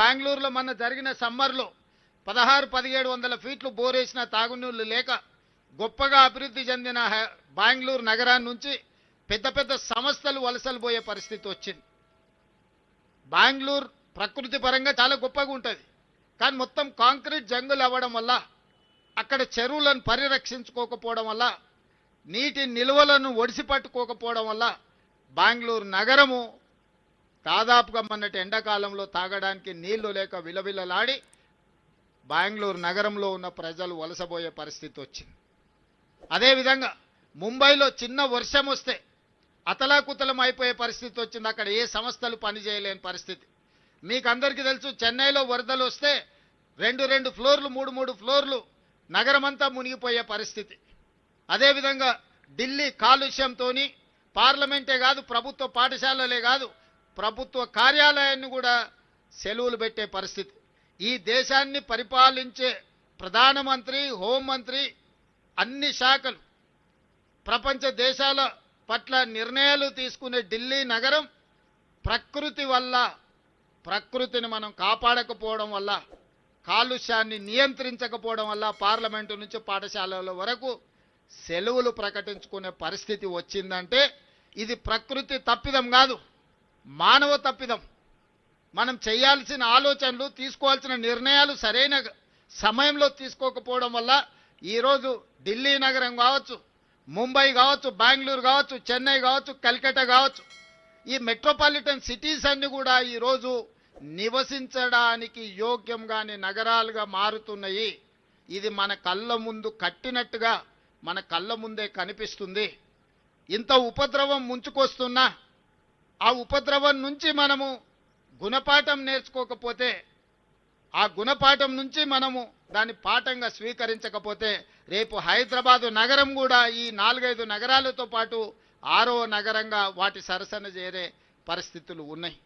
బెంగళూరులో మొన్న జరిగిన సమ్మర్లో పదహారు పదిహేడు వందల ఫీట్లు బోరేసిన తాగునీళ్ళు లేక గొప్పగా అభివృద్ధి చెందిన బెంగళూరు నగరాన్ని నుంచి పెద్ద పెద్ద సంస్థలు వలసలు పోయే పరిస్థితి వచ్చింది. బెంగళూరు ప్రకృతి పరంగా చాలా గొప్పగా ఉంటుంది. కానీ మొత్తం కాంక్రీట్ జంగులు అవ్వడం వల్ల అక్కడ చెరువులను పరిరక్షించుకోకపోవడం వల్ల నీటి నిల్వలను ఒడిసి పట్టుకోకపోవడం వల్ల బెంగళూరు నగరము దాదాపుగా మొన్నటి ఎండాకాలంలో తాగడానికి నీళ్ళు లేక విలవిలలాడి బెంగళూరు నగరంలో ఉన్న ప్రజలు వలసపోయే పరిస్థితి వచ్చింది. అదేవిధంగా ముంబైలో చిన్న వర్షం వస్తే అతలాకుతలం అయిపోయే పరిస్థితి వచ్చింది. అక్కడ ఏ సంస్థలు పనిచేయలేని పరిస్థితి. మీకు అందరికీ తెలుసు చెన్నైలో వరదలు వస్తే రెండు రెండు ఫ్లోర్లు మూడు మూడు ఫ్లోర్లు నగరమంతా మునిగిపోయే పరిస్థితి. అదేవిధంగా ఢిల్లీ కాలుష్యంతో పార్లమెంటే కాదు ప్రభుత్వ పాఠశాలలే కాదు ప్రభుత్వ కార్యాలయాన్ని కూడా సెలవులు పెట్టే పరిస్థితి. ఈ దేశాన్ని పరిపాలించే ప్రధానమంత్రి హోంమంత్రి అన్ని శాఖలు ప్రపంచ దేశాల పట్ల నిర్ణయాలు తీసుకునే ఢిల్లీ నగరం ప్రకృతి వల్ల ప్రకృతిని మనం కాపాడకపోవడం వల్ల కాలుష్యాన్ని నియంత్రించకపోవడం వల్ల పార్లమెంటు నుంచి పాఠశాలల వరకు సెలవులు ప్రకటించుకునే పరిస్థితి వచ్చిందంటే ఇది ప్రకృతి తప్పిదం కాదు. మానవ తప్పిదం. మనం చేయాల్సిన ఆలోచనలు తీసుకోవాల్సిన నిర్ణయాలు సరైన సమయంలో తీసుకోకపోవడం వల్ల ఈరోజు ఢిల్లీ నగరం కావచ్చు ముంబై కావచ్చు బెంగళూరు కావచ్చు చెన్నై కావచ్చు కల్కట్టా కావచ్చు ఈ మెట్రోపాలిటన్ సిటీస్ అన్ని కూడా ఈరోజు నివసించడానికి యోగ్యం కాని నగరాలుగా మారుతున్నాయి. ఇది మన కళ్ళ ముందు కట్టినట్టుగా మన కళ్ళ ముందే కనిపిస్తుంది. ఇంత ఉపద్రవం ముంచుకొస్తున్నా ఆ ఉపద్రవం నుంచి మనము గుణపాఠం నేర్చుకోకపోతే ఆ గుణపాఠం నుంచి మనము దాన్ని పాఠంగా స్వీకరించకపోతే రేపు హైదరాబాదు నగరం కూడా ఈ నాలుగైదు నగరాలతో పాటు ఆరో నగరంగా వాటి సరసన చేరే పరిస్థితులు ఉన్నాయి.